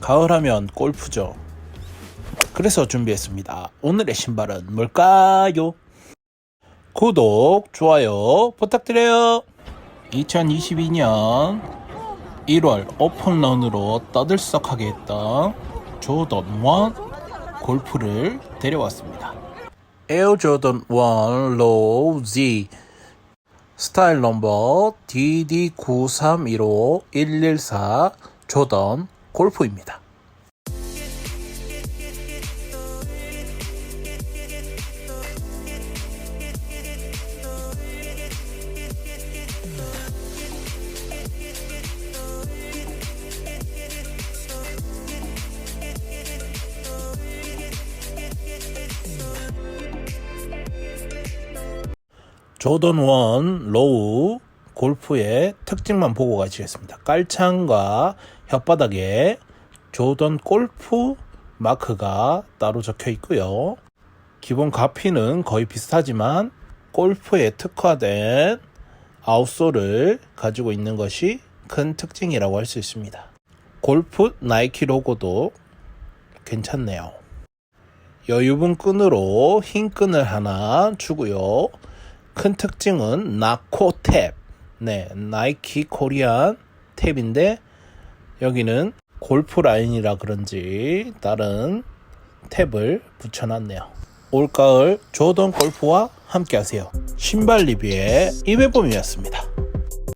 가을하면 골프죠. 그래서 준비했습니다. 오늘의 신발은 뭘까요? 구독, 좋아요 부탁드려요. 2022년 1월 오픈런으로 떠들썩하게 했던 조던 1 골프를 데려왔습니다. 에어 조던 1 로우 Z 스타일 넘버 DD9315-114 조던 골프입니다. 조던 원 로우 골프의 특징만 보고 가시겠습니다. 깔창과 혓바닥에 조던 골프 마크가 따로 적혀 있고요. 기본 가피는 거의 비슷하지만 골프에 특화된 아웃솔을 가지고 있는 것이 큰 특징이라고 할 수 있습니다. 골프 나이키 로고도 괜찮네요. 여유분 끈으로 흰 끈을 하나 주고요. 큰 특징은 나코 탭. 네, 나이키 코리안 탭인데 여기는 골프 라인이라 그런지 다른 탭을 붙여놨네요. 올가을 조던 골프와 함께 하세요. 신발 리뷰의 이배봄이었습니다.